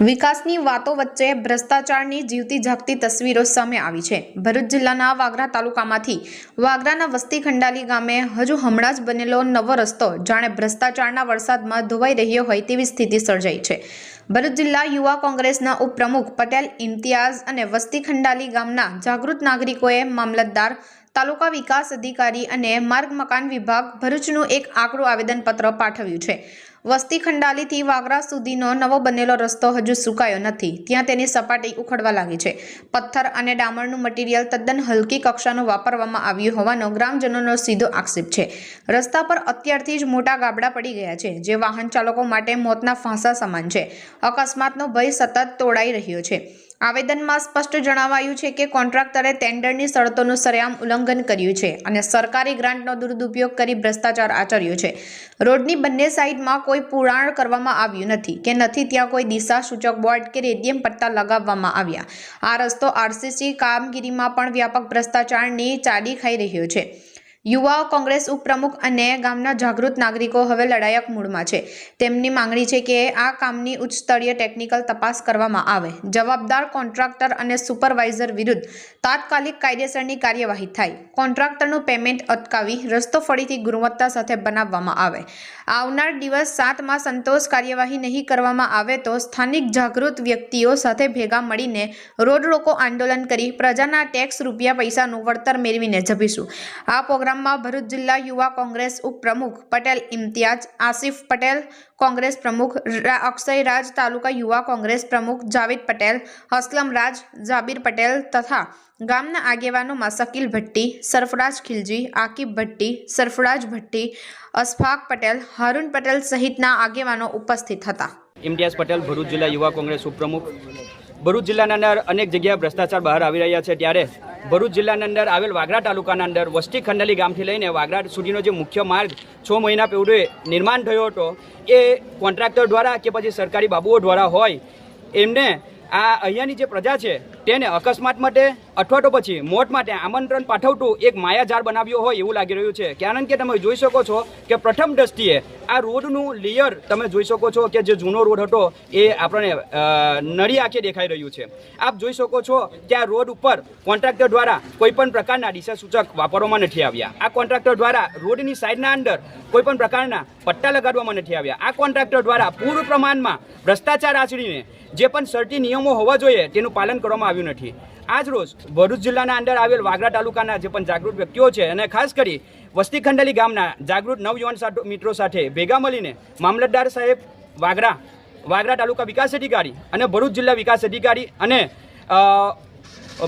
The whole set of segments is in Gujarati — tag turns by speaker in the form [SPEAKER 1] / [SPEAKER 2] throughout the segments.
[SPEAKER 1] વિકાસની વાતો વચ્ચે ભ્રષ્ટાચારની જીવતી જાગતી તસવીરો સામે આવી છે. ભરૂચ જિલ્લાના વાગરા તાલુકામાંથી વાગરાના વસ્તી ખંડાલી ગામે હજુ હમણાં જ બનેલો નવો રસ્તો, જાણે ભ્રષ્ટાચારના વરસાદમાં ધોવાઈ રહ્યો હોય તેવી સ્થિતિ સર્જાઈ છે. ભરૂચ જિલ્લા યુવા કોંગ્રેસના ઉપપ્રમુખ પટેલ ઇમ્તિયાઝ અને વસ્તી ખંડાલી ગામના જાગૃત નાગરિકોએ મામલતદાર, તાલુકા વિકાસ અધિકારી અને માર્ગ મકાન વિભાગ ભરૂચનું એક આકરું આવેદનપત્ર પાઠવ્યું છે. વસ્તી ખંડાલીથી વાગરા સુધીનો નવો બનેલો રસ્તો હજુ સુકાયો નથી. ત્યાં તેની સપાટી ઉખડવા લાગી છે. પથ્થર અને ડામરનું મટીરિયલ તદ્દન હલકી કક્ષાનું વાપરવામાં આવ્યું હોવાનો ગ્રામજનોનો સીધો આક્ષેપ છે. રસ્તા પર અત્યારથી જ મોટા ગાબડા પડી ગયા છે, જે વાહન ચાલકો માટે મોતના ફાંસા સમાન છે. અકસ્માતનો ભય સતત તોડાઈ રહ્યો છે. આવેદનમાં સ્પષ્ટ જણાવાયું છે કે કોન્ટ્રાક્ટરે ટેન્ડરની શરતોનું સરેઆમ ઉલ્લંઘન કર્યું છે અને સરકારી ગ્રાન્ટનો દુરુપયોગ કરી ભ્રષ્ટાચાર આચર્યો છે. રોડની બંને સાઈડમાં કોઈ પુરાણ કરવામાં આવ્યું નથી કે નથી ત્યાં કોઈ દિશા સૂચક બોર્ડ કે રેડિયમ પટ્ટા લગાવવામાં આવ્યા. આ રસ્તો આરસીસી કામગીરીમાં પણ વ્યાપક ભ્રષ્ટાચારની ચાડી ખાઈ રહ્યો છે. યુવા કોંગ્રેસ ઉપપ્રમુખ અને ગામના જાગૃત નાગરિકો હવે લડાયક મૂડમાં છે. તેમની માંગણી છે કે આ કામની ઉચ્ચ સ્તરીય ટેકનિકલ તપાસ કરવામાં આવે. જવાબદાર કોન્ટ્રાક્ટર અને સુપરવાઇઝર વિરુદ્ધ તાત્કાલિક કાયદેસરની કાર્યવાહી થાય. કોન્ટ્રાક્ટરનું પેમેન્ટ અટકાવી રસ્તો ફરીથી ગુણવત્તા સાથે બનાવવામાં આવે. આવનાર દિવસ સાતમાં સંતોષ કાર્યવાહી નહીં કરવામાં આવે તો સ્થાનિક જાગૃત વ્યક્તિઓ સાથે ભેગા મળીને રોડ રોકો આંદોલન કરી પ્રજાના ટેક્સ રૂપિયા પૈસાનું વળતર મેળવીને જપીશું આ પ્રોગ્રામમાં ભરૂચ જિલ્લા યુવા કોંગ્રેસ ઉપપ્રમુખ પટેલ ઇમ્તિયાજ આસિફ પટેલ, કોંગ્રેસ પ્રમુખ અક્ષય રાજ તાલુકા યુવા કોંગ્રેસ પ્રમુખ જાવેદ પટેલ અસલમ રાજ જાબીર પટેલ તથા ગામના આગેવાનોમાં શકીલ ભટ્ટી, સરફરાજ ખિલજી, આકિબ ભટ્ટી, સરફરાજ ભટ્ટી, અશફાક પટેલ હારૂન પટેલ સહિતના આગેવાનો ઉપસ્થિત હતા.
[SPEAKER 2] ઇમ્તિયાઝ પટેલ ભરૂચ જિલ્લા યુવા કોંગ્રેસ ઉપપ્રમુખ. ભરૂચ જિલ્લાના અંદર અનેક જગ્યાએ ભ્રષ્ટાચાર બહાર આવી રહ્યા છે. ત્યારે ભરૂચ જિલ્લાના અંદર આવેલ વાગરા તાલુકાના અંદર વસ્તી ખંડલી ગામથી લઈને વાગરા સુધીનો જે મુખ્ય માર્ગ છ મહિના પૂર્વે નિર્માણ થયો હતો, એ કોન્ટ્રાક્ટર દ્વારા કે પછી સરકારી બાબુઓ દ્વારા હોય, એમને આ અહીંયાની જે પ્રજા છે તેને અકસ્માત માટે અથવા તો પછી મોત માટે આમંત્રણ પાઠવતું એક માયાજાળ બનાવ્યો હોય એવું લાગી રહ્યું છે. કારણ કે તમે જોઈ શકો છો કે પ્રથમ દ્રષ્ટિએ આ રોડનું લેયર તમે જોઈ શકો છો કે જે જૂનો રોડ હતો એ આપણને નરી આંખે દેખાઈ રહ્યું છે. આપ જોઈ શકો છો કે આ રોડ ઉપર કોન્ટ્રાક્ટર દ્વારા કોઈપણ પ્રકારના દિશા સૂચક વાપરવામાં નથી આવ્યા. આ કોન્ટ્રાક્ટર દ્વારા રોડની સાઈડના અંદર કોઈપણ પ્રકારના પટ્ટા લગાડવામાં નથી આવ્યા. આ કોન્ટ્રાક્ટર દ્વારા પૂર્ણ પ્રમાણમાં ભ્રષ્ટાચાર આચરીને જે પણ શરતી નિયમો હોવા જોઈએ તેનું પાલન કરવામાં આવ્યું નથી. આજ રોજ ભરૂચ જિલ્લાના અંદર આવેલ વાગરા તાલુકાના જે પણ જાગૃત વ્યક્તિઓ છે અને ખાસ કરી વસ્તી ખંડેલી ગામના જાગૃત નવયુવાન મિત્રો સાથે ભેગા મળીને મામલતદાર સાહેબ વાગરા વાગરા તાલુકા વિકાસ અધિકારી અને ભરૂચ જિલ્લા વિકાસ અધિકારી અને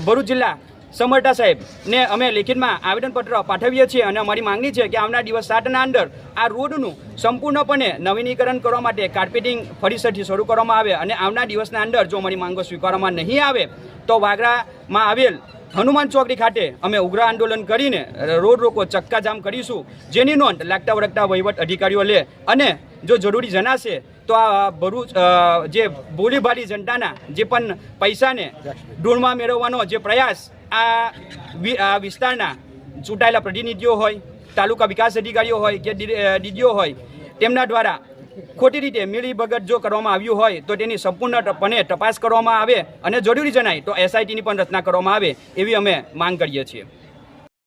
[SPEAKER 2] ભરૂચ જિલ્લા સમર્ટા સાહેબ ને અમે લેખિતમાં આવેદનપત્ર પાઠવીએ છીએ અને અમારી માંગણી છે કે આવનાર દિવસ સાતના અંદર આ રોડનું સંપૂર્ણપણે નવીનીકરણ કરવા માટે કાર્પેટિંગ ફરીસરથી શરૂ કરવામાં આવે અને આવનાર દિવસના અંદર જો અમારી માંગો સ્વીકારવામાં નહીં આવે, તો વાગરામાં આવેલ હનુમાન ચોકડી ખાતે અમે ઉગ્ર આંદોલન કરીને રોડ રોકો ચક્કાજામ કરીશું. જેની નોંધ લાગતા વળગતા વહીવટ અધિકારીઓ લે અને જો જરૂરી જણાશે, તો આ ભરૂચ જે બોલીભારી જનતાના જે પણ પૈસાને ધૂળમાં મેળવવાનો જે પ્રયાસ આ વિસ્તારના ચૂંટાયેલા પ્રતિનિધિઓ હોય, તાલુકા વિકાસ અધિકારીઓ હોય કે ડીડીઓ હોય, તેમના દ્વારા ખોટી રીતે મિલી ભગત જો કરવામાં આવ્યું હોય, તો તેની સંપૂર્ણપણે તપાસ કરવામાં આવે અને જરૂરી જણાય તો એસઆઈટીની પણ રચના કરવામાં આવે એવી અમે માંગ કરીએ છીએ.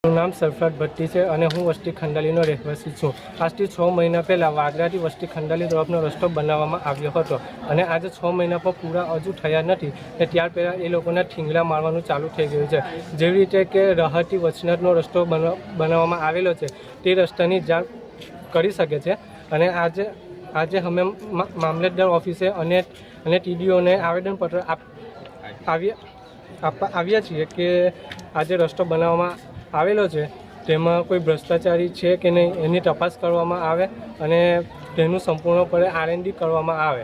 [SPEAKER 3] મારું નામ સરફરાજ ભટ્ટી છે અને હું વસ્તી ખંડાલીનો રહેવાસી છું. આજથી છ મહિના પહેલાં વાગરાથી વસ્તી ખંડાલી તરફનો રસ્તો બનાવવામાં આવ્યો હતો અને આજે છ મહિના પર પૂરા હજુ થયા નથી ને ત્યાર પહેલાં એ લોકોના ઠીંગલા મારવાનું ચાલુ થઈ ગયું છે. જેવી રીતે કે રાહતથી વચનાટનો રસ્તો બનવા- બનાવવામાં આવેલો છે તે રસ્તાની જાણ કરી શકે છે અને આજે આજે અમે મામલતદાર ઓફિસે અને અને ટીડીઓને આવેદનપત્ર આપ, આવ્યા, આપવા આવ્યા છીએ કે આજે રસ્તો બનાવવામાં આવેલો છે, તેમાં કોઈ ભ્રષ્ટાચારી છે કે નહીં એની તપાસ કરવામાં આવે અને તેનું સંપૂર્ણપણે આરએનડી કરવામાં આવે.